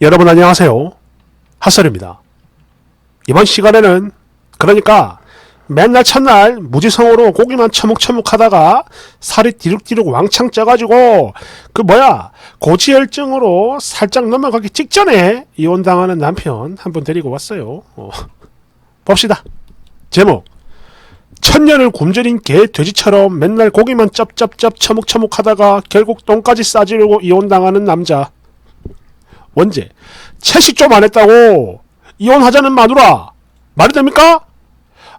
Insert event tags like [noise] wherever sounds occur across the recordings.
여러분 안녕하세요. 핫설입니다. 이번 시간에는 그러니까 맨날 첫날 무지성으로 고기만 처묵처묵 하다가 살이 디룩디룩 왕창 쪄가지고 그 뭐야 고지혈증으로 살짝 넘어가기 직전에 이혼당하는 남편 한 분 데리고 왔어요. 어. 봅시다. 제목 천년을 굶주린 개 돼지처럼 맨날 고기만 쩝쩝쩝 처묵처묵 하다가 결국 똥까지 싸지려고 이혼당하는 남자 원제 채식 좀 안 했다고 이혼하자는 마누라 말이 됩니까?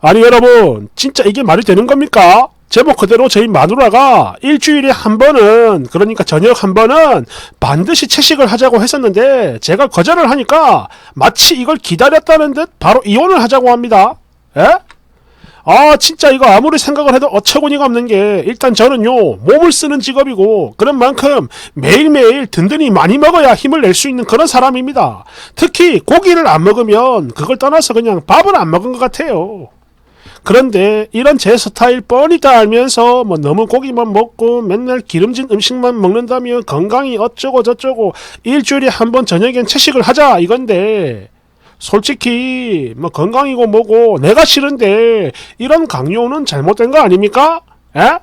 아니 여러분 진짜 이게 말이 되는 겁니까? 제목 그대로 저희 마누라가 일주일에 한 번은 그러니까 저녁 한 번은 반드시 채식을 하자고 했었는데 제가 거절을 하니까 마치 이걸 기다렸다는 듯 바로 이혼을 하자고 합니다. 에? 아 진짜 이거 아무리 생각을 해도 어처구니가 없는 게 일단 저는요 몸을 쓰는 직업이고 그런 만큼 매일매일 든든히 많이 먹어야 힘을 낼 수 있는 그런 사람입니다. 특히 고기를 안 먹으면 그걸 떠나서 그냥 밥을 안 먹은 것 같아요. 그런데 이런 제 스타일 뻔히 다 알면서 뭐 너무 고기만 먹고 맨날 기름진 음식만 먹는다면 건강이 어쩌고 저쩌고 일주일에 한 번 저녁엔 채식을 하자 이건데 솔직히 뭐 건강이고 뭐고 내가 싫은데 이런 강요는 잘못된 거 아닙니까? 에?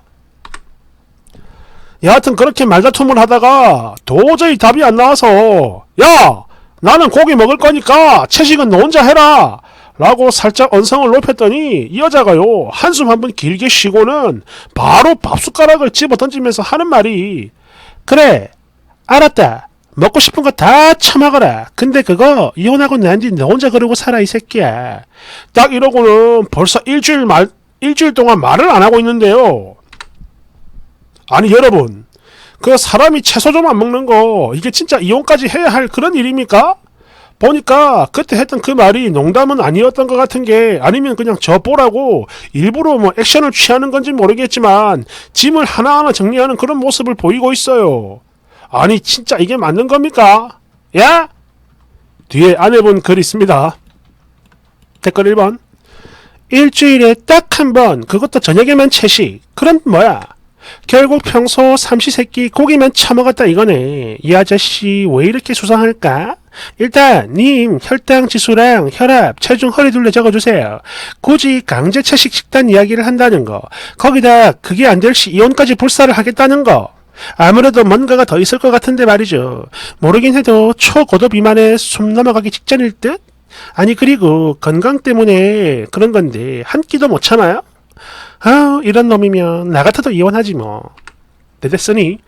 여하튼 그렇게 말다툼을 하다가 도저히 답이 안 나와서 야 나는 고기 먹을 거니까 채식은 너 혼자 해라 라고 살짝 언성을 높였더니 이 여자가요 한숨 한 번 길게 쉬고는 바로 밥숟가락을 집어 던지면서 하는 말이 그래 알았다 먹고 싶은 거 다 처먹어라 근데 그거 이혼하고 난 뒤 너 혼자 그러고 살아 이 새끼야 딱 이러고는 벌써 일주일 말 일주일 동안 말을 안 하고 있는데요 아니 여러분 그 사람이 채소 좀 안 먹는 거 이게 진짜 이혼까지 해야 할 그런 일입니까? 보니까 그때 했던 그 말이 농담은 아니었던 것 같은 게 아니면 그냥 저 보라고 일부러 뭐 액션을 취하는 건지 모르겠지만 짐을 하나하나 정리하는 그런 모습을 보이고 있어요. 아니 진짜 이게 맞는 겁니까? 야? 뒤에 아내분 글 있습니다. 댓글 1번 일주일에 딱 한 번 그것도 저녁에만 채식 그럼 뭐야? 결국 평소 삼시세끼 고기만 처먹었다 이거네. 이 아저씨 왜 이렇게 수상할까? 일단 님 혈당 지수랑 혈압, 체중, 허리 둘레 적어주세요. 굳이 강제 채식 식단 이야기를 한다는 거. 거기다 그게 안 될 시 이혼까지 불사를 하겠다는 거. 아무래도 뭔가가 더 있을 것 같은데 말이죠. 모르긴 해도 초고도 비만에 숨 넘어가기 직전일 듯? 아니 그리고 건강 때문에 그런 건데 한 끼도 못 참아요? 아 이런 놈이면 나 같아도 이혼하지 뭐. 네, 됐으니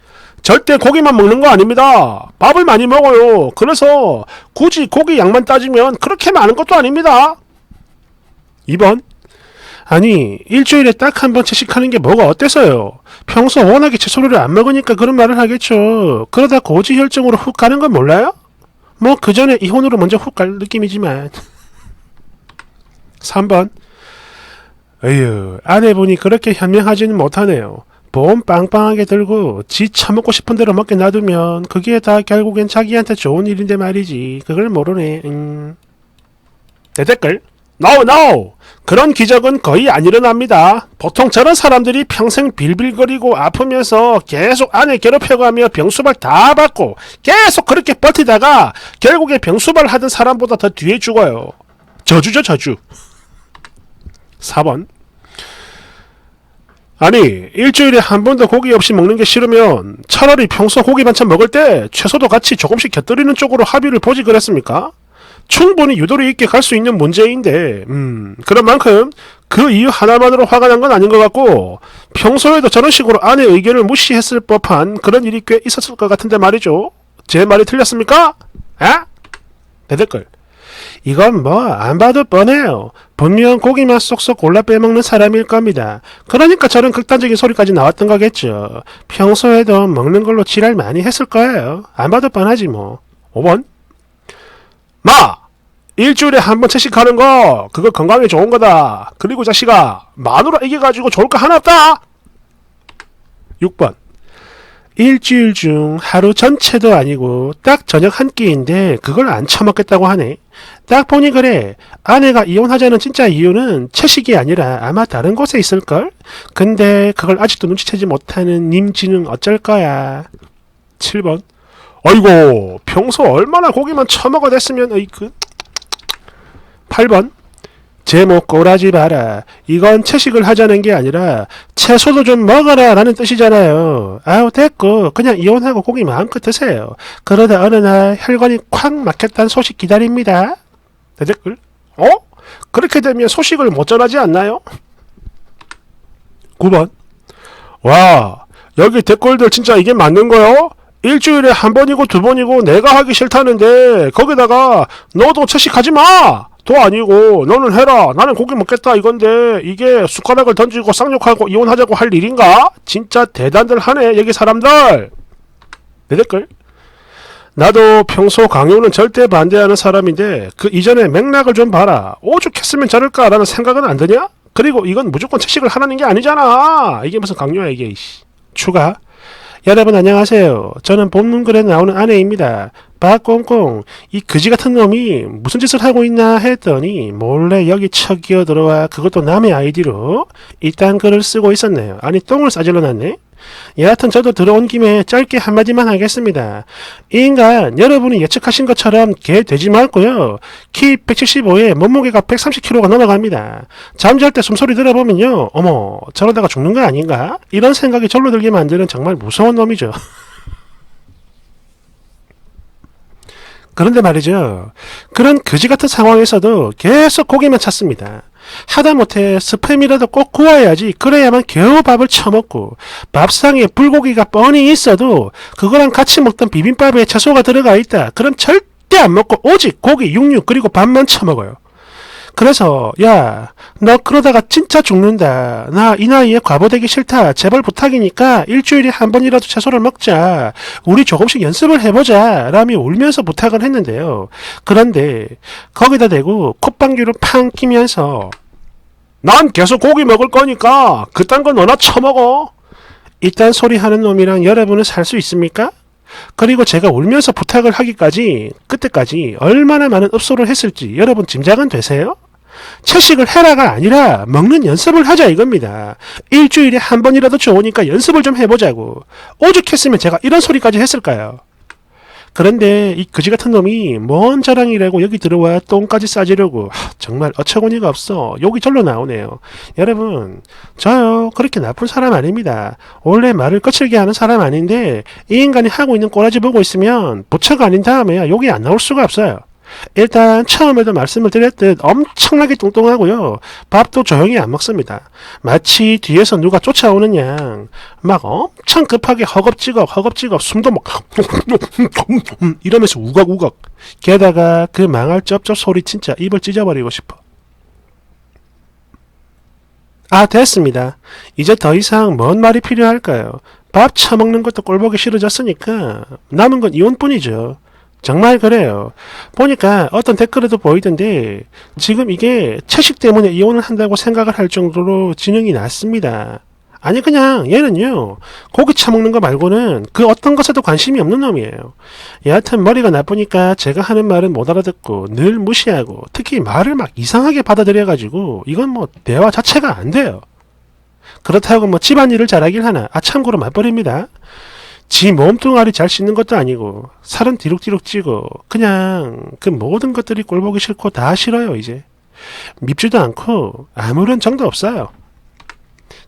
절대 고기만 먹는 거 아닙니다. 밥을 많이 먹어요. 그래서 굳이 고기 양만 따지면 그렇게 많은 것도 아닙니다. 2번 아니 일주일에 딱 한 번 채식하는 게 뭐가 어때서요? 평소 워낙에 채소를 안 먹으니까 그런 말을 하겠죠. 그러다 고지혈증으로 훅 가는 건 몰라요? 뭐 그 전에 이혼으로 먼저 훅 갈 느낌이지만 3번 에휴 아내분이 그렇게 현명하지는 못하네요. 보험 빵빵하게 들고 지 처먹고 싶은 대로 먹게 놔두면 그게 다 결국엔 자기한테 좋은 일인데 말이지. 그걸 모르네. 음. 내 댓글 No, no! 그런 기적은 거의 안 일어납니다. 보통 저런 사람들이 평생 빌빌거리고 아프면서 계속 아내 괴롭혀가며 병수발 다 받고 계속 그렇게 버티다가 결국에 병수발 하던 사람보다 더 뒤에 죽어요. 저주죠, 저주. 4번. 아니, 일주일에 한 번도 고기 없이 먹는 게 싫으면 차라리 평소 고기 반찬 먹을 때 채소도 같이 조금씩 곁들이는 쪽으로 합의를 보지 그랬습니까? 충분히 유도리 있게 갈 수 있는 문제인데, 음, 그런 만큼 그 이유 하나만으로 화가 난 건 아닌 것 같고, 평소에도 저런 식으로 아내 의견을 무시했을 법한 그런 일이 꽤 있었을 것 같은데 말이죠. 제 말이 틀렸습니까? 아? 내 댓글. 이건 뭐 안 봐도 뻔해요. 분명 고기만 쏙쏙 골라 빼먹는 사람일 겁니다. 그러니까 저런 극단적인 소리까지 나왔던 거겠죠. 평소에도 먹는 걸로 지랄 많이 했을 거예요. 안 봐도 뻔하지 뭐. 5번. 마! 일주일에 한 번 채식 하는 거 그거 건강에 좋은 거다. 그리고 자식아 마누라 이겨가지고 좋을 거 하나 없다. 6번. 일주일 중 하루 전체도 아니고 딱 저녁 한 끼인데 그걸 안 처먹겠다고 하네. 딱 보니 그래. 아내가 이혼하자는 진짜 이유는 채식이 아니라 아마 다른 곳에 있을걸? 근데 그걸 아직도 눈치채지 못하는 님지는 어쩔 거야. 7번. 아이고 평소 얼마나 고기만 처먹어 댔으면 어이그 8번 제목 꼬라지 마라. 이건 채식을 하자는 게 아니라 채소도 좀 먹어라 라는 뜻이잖아요. 아우 됐고 그냥 이혼하고 고기 마음껏 드세요. 그러다 어느 날 혈관이 콱 막혔다는 소식 기다립니다. 내 댓글 어? 그렇게 되면 소식을 못 전하지 않나요? 9번 와 여기 댓글들 진짜 이게 맞는 거요? 일주일에 한 번이고 두 번이고 내가 하기 싫다는데 거기다가 너도 채식하지 마! 도 아니고 너는 해라 나는 고기 먹겠다 이건데 이게 숟가락을 던지고 쌍욕하고 이혼하자고 할 일인가? 진짜 대단들 하네 여기 사람들 내 댓글 나도 평소 강요는 절대 반대하는 사람인데 그 이전에 맥락을 좀 봐라 오죽했으면 저럴까라는 생각은 안 드냐? 그리고 이건 무조건 채식을 하라는 게 아니잖아 이게 무슨 강요야 이게. 추가 여러분 안녕하세요. 저는 본문글에 나오는 아내입니다. 박꽁꽁 이 그지 같은 놈이 무슨 짓을 하고 있나 했더니 몰래 여기 척 기어 들어와 그것도 남의 아이디로 이딴 글을 쓰고 있었네요. 아니 똥을 싸질러 놨네. 여하튼 저도 들어온 김에 짧게 한마디만 하겠습니다. 이 인간 여러분이 예측하신 것처럼 개 되지 말고요. 키 175에 몸무게가 130kg가 넘어갑니다. 잠잘 때 숨소리 들어보면요. 어머 저러다가 죽는 거 아닌가? 이런 생각이 절로 들게 만드는 정말 무서운 놈이죠. [laughs] 그런데 말이죠. 그런 거지 같은 상황에서도 계속 고기만 찾습니다. 하다못해 스팸이라도 꼭 구워야지 그래야만 겨우 밥을 처먹고 밥상에 불고기가 뻔히 있어도 그거랑 같이 먹던 비빔밥에 채소가 들어가 있다. 그럼 절대 안 먹고 오직 고기, 육류 그리고 밥만 처먹어요. 그래서 야 너 그러다가 진짜 죽는다. 나 이 나이에 과보되기 싫다. 제발 부탁이니까 일주일에 한 번이라도 채소를 먹자. 우리 조금씩 연습을 해보자. 라며 울면서 부탁을 했는데요. 그런데 거기다 대고 콧방귀를 팡 끼면서 난 계속 고기 먹을 거니까 그딴 거 너나 처먹어. 이딴 소리 하는 놈이랑 여러분은 살 수 있습니까? 그리고 제가 울면서 부탁을 하기까지 그때까지 얼마나 많은 읍소를 했을지 여러분 짐작은 되세요? 채식을 해라가 아니라 먹는 연습을 하자 이겁니다. 일주일에 한 번이라도 좋으니까 연습을 좀 해보자고. 오죽했으면 제가 이런 소리까지 했을까요? 그런데 이 그지 같은 놈이 뭔 자랑이라고 여기 들어와 똥까지 싸지려고 하, 정말 어처구니가 없어 욕이 절로 나오네요. 여러분 저요 그렇게 나쁜 사람 아닙니다. 원래 말을 거칠게 하는 사람 아닌데 이 인간이 하고 있는 꼬라지 보고 있으면 부처가 아닌 다음에야 욕이 안 나올 수가 없어요. 일단 처음에도 말씀을 드렸듯 엄청나게 뚱뚱하고요. 밥도 조용히 안 먹습니다. 마치 뒤에서 누가 쫓아오는 양 막 엄청 급하게 허겁지겁 허겁지겁 숨도 막 [laughs] 이러면서 우걱우걱 게다가 그 망할 쩝쩝 소리 진짜 입을 찢어버리고 싶어. 아 됐습니다. 이제 더 이상 뭔 말이 필요할까요? 밥 처먹는 것도 꼴보기 싫어졌으니까 남은 건 이혼뿐이죠. 정말 그래요. 보니까 어떤 댓글에도 보이던데 지금 이게 채식 때문에 이혼을 한다고 생각을 할 정도로 진영이 낮습니다. 아니 그냥 얘는요 고기 처먹는 거 말고는 그 어떤 것에도 관심이 없는 놈이에요. 여하튼 머리가 나쁘니까 제가 하는 말은 못 알아듣고 늘 무시하고 특히 말을 막 이상하게 받아들여 가지고 이건 뭐 대화 자체가 안 돼요. 그렇다고 뭐 집안일을 잘하길 하나 아 참고로 맞벌입니다. 지 몸뚱아리 잘 씻는 것도 아니고 살은 뒤룩뒤룩 찌고 그냥 그 모든 것들이 꼴보기 싫고 다 싫어요 이제. 밉지도 않고 아무런 정도 없어요.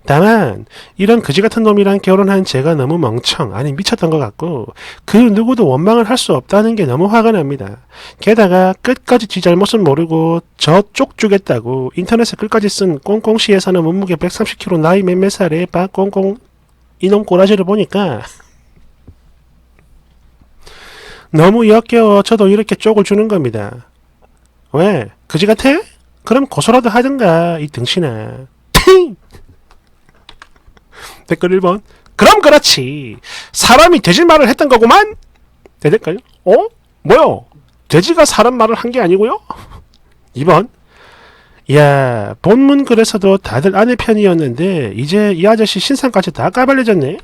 다만 이런 그지 같은 놈이랑 결혼한 제가 너무 멍청 아니 미쳤던 것 같고 그 누구도 원망을 할 수 없다는 게 너무 화가 납니다. 게다가 끝까지 지 잘못은 모르고 저 쪽주겠다고 인터넷에 끝까지 쓴 꽁꽁시에서는 몸무게 130kg 나이 몇몇 살에 빠 꽁꽁 이놈 꼬라지를 보니까 너무 역겨워 저도 이렇게 쪽을 주는 겁니다. 왜? 그지 같아? 그럼 고소라도 하든가 이 등신아. 팅! 댓글 1번 그럼 그렇지 사람이 돼지 말을 했던 거구만 대댓글 어? 뭐요? 돼지가 사람 말을 한 게 아니고요? 2번 야 본문 글에서도 다들 아내 편이었는데 이제 이 아저씨 신상까지 다 까발려졌네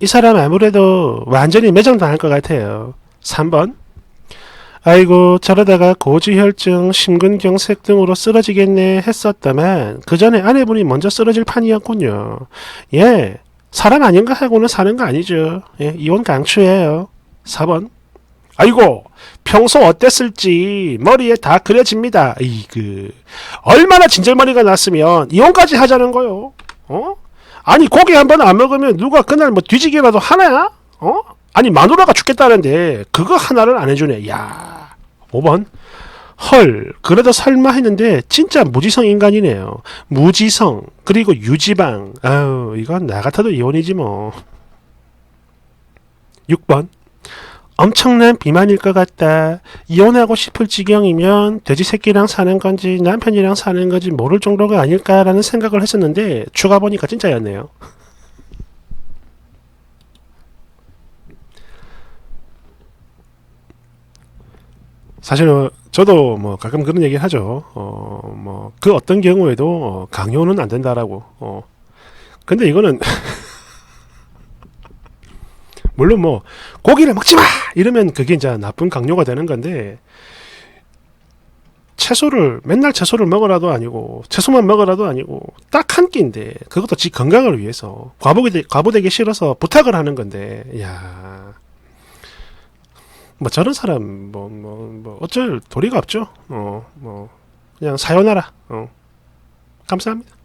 이 사람 아무래도 완전히 매장당할 것 같아요 3번. 아이고 저러다가 고지혈증, 심근경색 등으로 쓰러지겠네 했었다만 그 전에 아내분이 먼저 쓰러질 판이었군요. 예, 사람 아닌가 하고는 사는 거 아니죠. 예, 이혼 강추예요. 4번. 아이고 평소 어땠을지 머리에 다 그려집니다. 이그 얼마나 진절머리가 났으면 이혼까지 하자는 거요. 어? 아니 고기 한 번 안 먹으면 누가 그날 뭐 뒤지기라도 하나야? 어? 아니 마누라가 죽겠다는데 그거 하나를 안 해주네. 야 5번 헐 그래도 설마 했는데 진짜 무지성 인간이네요. 무지성 그리고 유지방 아유 이건 나 같아도 이혼이지 뭐. 6번 엄청난 비만일 것 같다. 이혼하고 싶을 지경이면 돼지 새끼랑 사는 건지 남편이랑 사는 건지 모를 정도가 아닐까라는 생각을 했었는데 추가 보니까 진짜였네요. 사실은 저도 뭐 가끔 그런 얘기 하죠. 어 뭐 그 어떤 경우에도 어, 강요는 안 된다라고. 어 근데 이거는 [laughs] 물론 뭐 고기를 먹지 마 이러면 그게 이제 나쁜 강요가 되는 건데 채소를 맨날 채소를 먹으라도 아니고 채소만 먹으라도 아니고 딱 한 끼인데 그것도 지 건강을 위해서 과부되기 과부되기 싫어서 부탁을 하는 건데 야. 뭐 저런 사람 뭐뭐 뭐 어쩔 도리가 없죠. 어 뭐 그냥 사요나라. 어 감사합니다.